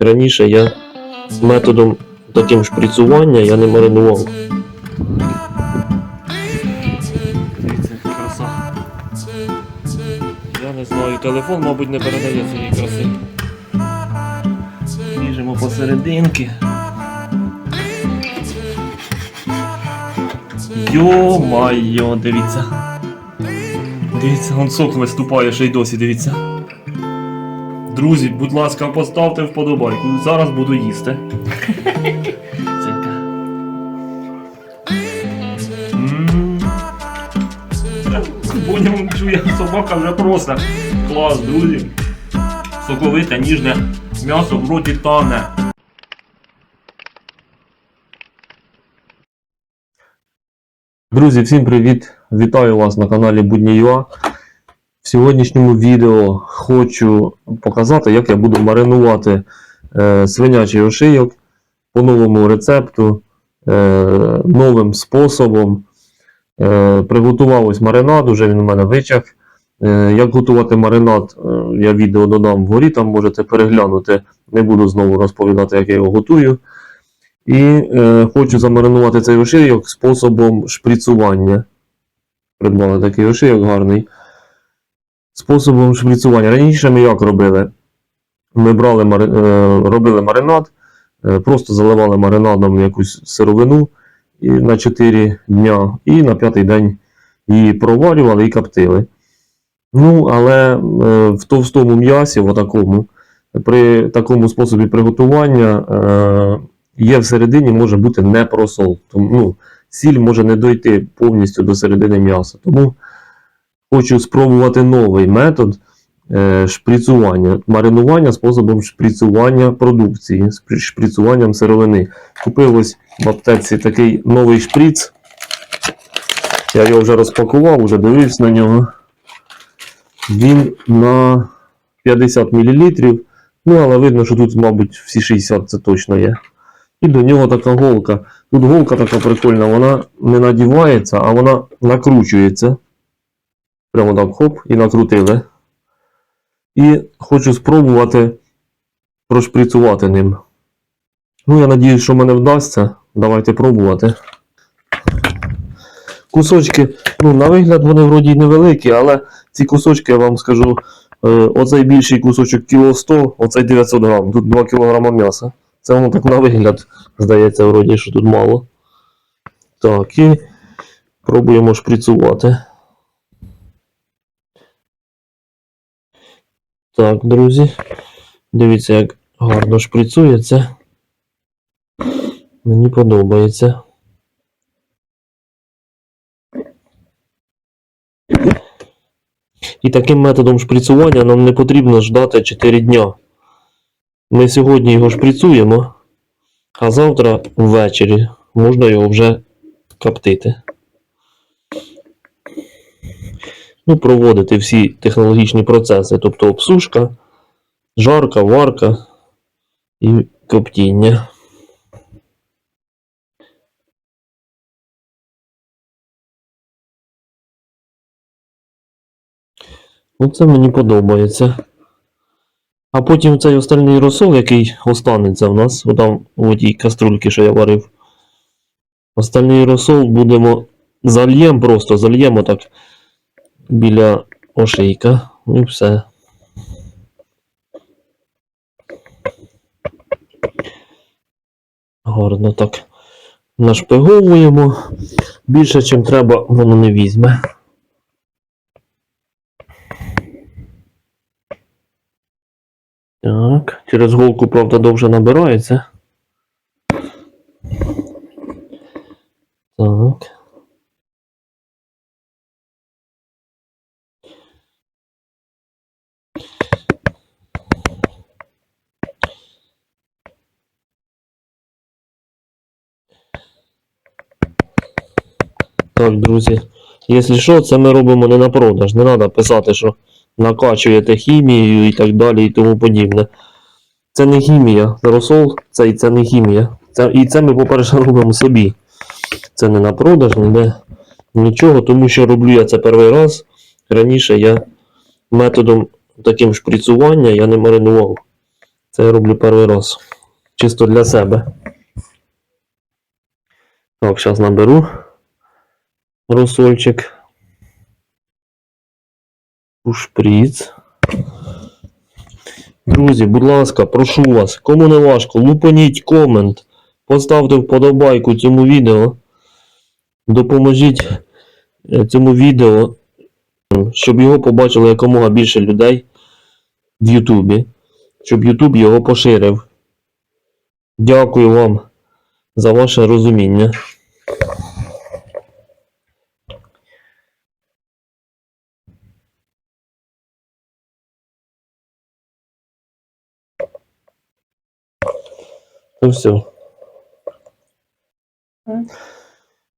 Раніше я методом таким шприцювання я не маринував. Дивіться, краса. Я не знаю, телефон, мабуть, не передає цієї краси. Ріжемо посерединки. Йо-майо, дивіться. Дивіться, он сок виступає ще й досі, дивіться. Друзі, будь ласка, поставте вподобайку. Зараз буду їсти. Будемо чує собака вже просто. Клас, друзі. Соковите, ніжне м'ясо в роті тане. Друзі, всім привіт! Вітаю вас на каналі Будні.ua. В сьогоднішньому відео хочу показати, як я буду маринувати е, свинячий ошийок по новому рецепту, е, новим способом. Е, приготував ось маринад, уже він у мене. Е, як готувати маринад, я відео додам вгорі, там можете переглянути. Не буду знову розповідати, як я його готую. І е, хочу замаринувати цей ошийок способом шприцювання. Придбали такий ошийок гарний. Способом шприцювання. Раніше ми як робили? Ми брали, е, робили маринад, е, просто заливали маринадом якусь сировину на 4 дня, і на п'ятий день її проварювали і коптили. Ну, але е, в товстому м'ясі, в такому, при такому способі приготування. Є всередині може бути не просол. Тому ну, сіль може не дойти повністю до середини м'яса. Тому хочу спробувати новий метод е, шприцювання, маринування способом шприцювання продукції, з шпри- сировини. Купив ось в аптеці такий новий шприц. Я його вже розпакував, вже дивився на нього. Він на 50 мл. Ну, але видно, що тут, мабуть, всі 60 це точно є. І до нього така голка. Тут голка така прикольна, вона не надівається, а вона накручується. Прямо так хоп, і накрутили. І хочу спробувати прошприцювати ним. Ну, я надіюсь, що мене вдасться. Давайте пробувати. Кусочки, ну, на вигляд, вони вроді невеликі, але ці кусочки, я вам скажу, е, оцей більший кусочок кіло 100, оцей 900 грам. Тут 2 кг м'яса. Це воно так на вигляд здається, вроді, що тут мало. Так, і пробуємо шприцювати. Так, друзі. Дивіться, як гарно шприцюється. Мені подобається. І таким методом шприцювання нам не потрібно ждати 4 дня. Ми сьогодні його шприцюємо, а завтра ввечері можна його вже коптити. Ну, проводити всі технологічні процеси, тобто обсушка, жарка, варка і коптіння. Оце мені подобається. А потім цей остальний розсол, який останеться в нас, отам у тій каструльці, що я варив. Остальний розсол будемо зальємо просто, зальємо так біля ошейка. І все. Гарно так нашпиговуємо. Більше, чим треба, воно не візьме. Так, через голку, правда, довше набирається. Так. Так, друзі. Якщо що, це ми робимо не на продаж. Не треба писати, що накачуєте хімією і так далі і тому подібне. Це не хімія. Розсол це це не хімія. Це, і це ми, по-перше, робимо собі. Це не на продаж, ніде нічого, тому що роблю я це перший раз. Раніше я методом таким шприцювання я не маринував. Це я роблю перший раз. Чисто для себе. Так, зараз наберу розсольчик. У шприц. Друзі, будь ласка, прошу вас, кому не важко, лупаніть комент, поставте вподобайку цьому відео. Допоможіть е, цьому відео, щоб його побачило якомога більше людей в Ютубі, щоб Ютуб його поширив. Дякую вам за ваше розуміння. Ну все.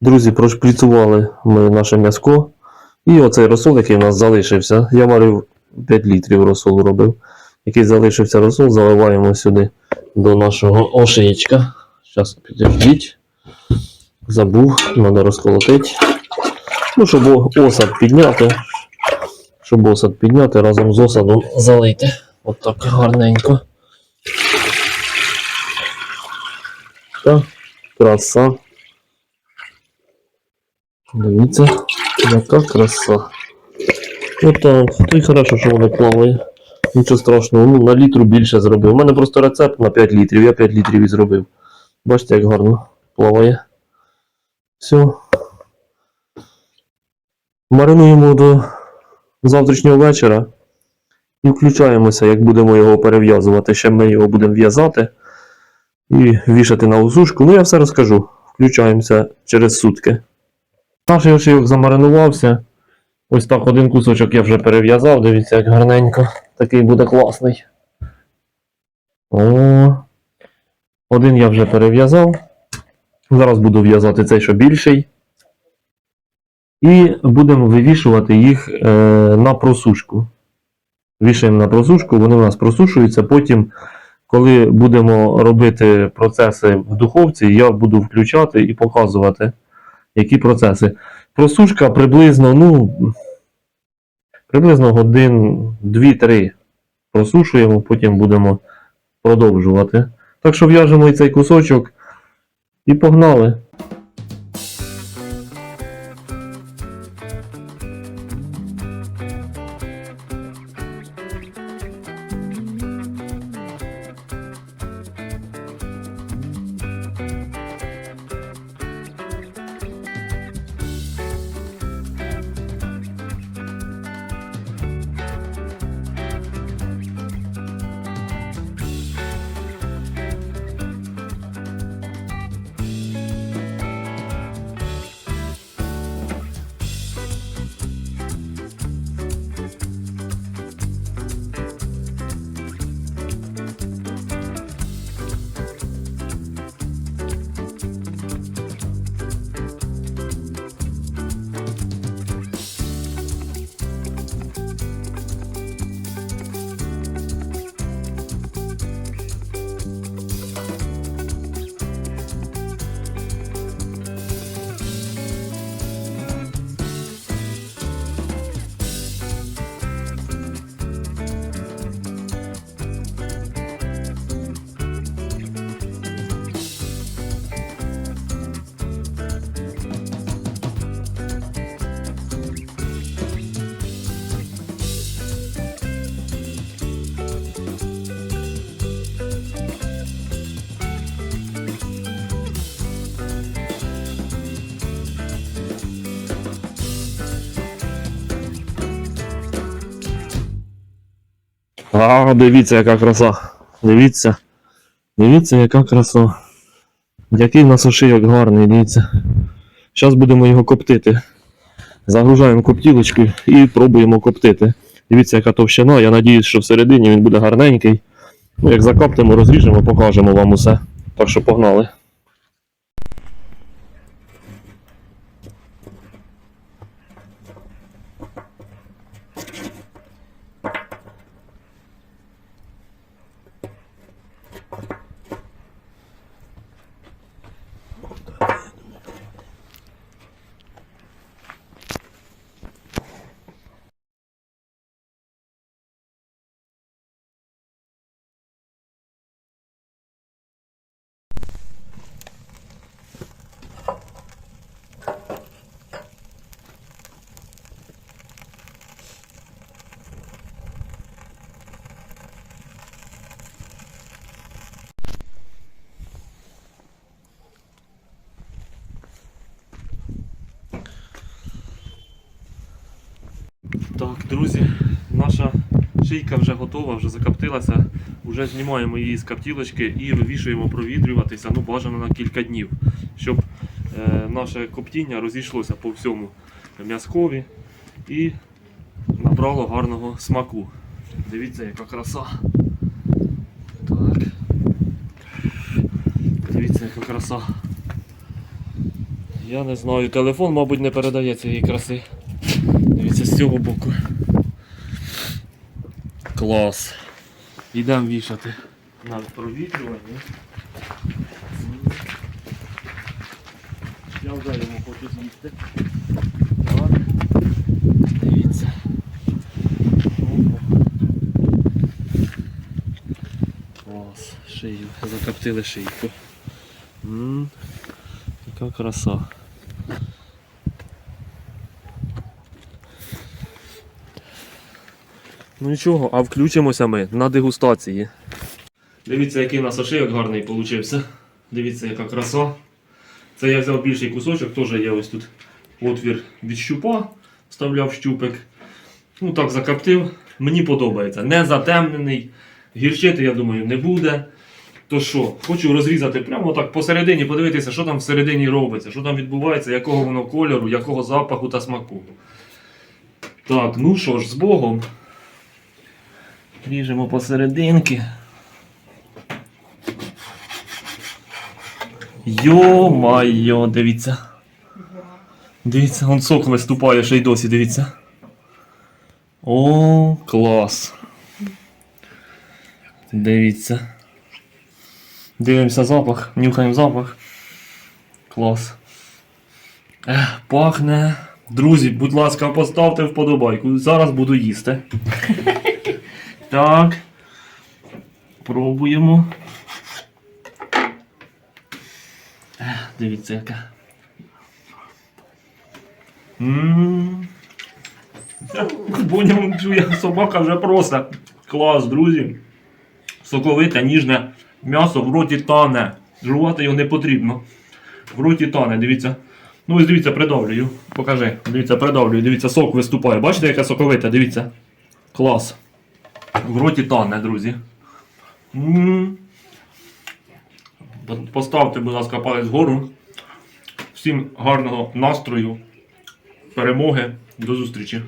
Друзі, прошприцювали ми наше м'яско. І оцей розсол, який у нас залишився. Я варив 5 літрів розсолу робив. Який залишився розсол, заливаємо сюди до нашого ошиєчка. Зараз підождіть. Забув, треба розколотити. Ну, щоб осад підняти. Щоб осад підняти, разом з осадом залити. Отак гарненько. Так, краса. Дивіться, яка краса. Отак. То й хорошо, що воно плаває. Нічого страшного, ну на літру більше зробив. У мене просто рецепт на 5 літрів, я 5 літрів і зробив. Бачите, як гарно плаває. Все. Маринуємо до завтрашнього вечора і включаємося, як будемо його перев'язувати. Ще ми його будемо в'язати і вішати на усушку. Ну, я все розкажу. Включаємося через сутки. Наш ошийок замаринувався. Ось так один кусочок я вже перев'язав. Дивіться, як гарненько. Такий буде класний. О, один я вже перев'язав. Зараз буду в'язати цей, що більший. І будемо вивішувати їх е, на просушку. Вішаємо на просушку, вони у нас просушуються. Потім, коли будемо робити процеси в духовці, я буду включати і показувати, які процеси. Просушка приблизно, ну, приблизно годин 2-3 просушуємо, потім будемо продовжувати. Так що в'яжемо і цей кусочок і погнали. А, дивіться, яка краса. Дивіться. Дивіться, яка краса. Який в нас гарний, дивіться. Зараз будемо його коптити. Загружаємо коптілочку і пробуємо коптити. Дивіться, яка товщина. Я надіюсь, що всередині він буде гарненький. Ну, як закоптимо, розріжемо, покажемо вам усе. Так що погнали. Так, друзі, наша шийка вже готова, вже закоптилася. Вже знімаємо її з коптілочки і вивішуємо провітрюватися, ну бажано на кілька днів, щоб е, наше коптіння розійшлося по всьому м'язкові і набрало гарного смаку. Дивіться, яка краса. Так. Дивіться, яка краса. Я не знаю, телефон, мабуть, не передає цієї краси. Цього боку. Клас. Йдемо вішати на провітрювання. Я вже йому хочу з'їсти. Дивіться. Клас. Шию. Закоптили шийку. М, Яка краса. Ну нічого, а включимося ми на дегустації. Дивіться, який у нас ошийок гарний получився. Дивіться, яка краса. Це я взяв більший кусочок, теж є ось тут отвір від щупа, вставляв щупик. Ну так закоптив. Мені подобається. Не затемнений. Гірчити, я думаю, не буде. То що, хочу розрізати прямо так посередині, подивитися, що там всередині робиться, що там відбувається, якого воно кольору, якого запаху та смаку. Так, ну що ж, з Богом. Ріжемо посерединки. Йо-майо, дивіться. Дивіться, он сок виступає ще й досі, дивіться. О, клас. Дивіться. Дивимося запах, нюхаємо запах. Клас. Ех, пахне. Друзі, будь ласка, поставте вподобайку. Зараз буду їсти. Так. Пробуємо. Дивіться яка. Поняв, чує собака вже просто. Клас, друзі. Соковите, ніжне м'ясо в роті тане. Жувати його не потрібно. В роті тане, дивіться. Ну ось дивіться, придавлюю. Покажи. Дивіться, придавлюю. Дивіться, сок виступає. Бачите, яке соковите? Дивіться. Клас. В роті тане, друзі. Поставте, будь ласка, палець вгору. Всім гарного настрою, перемоги. До зустрічі.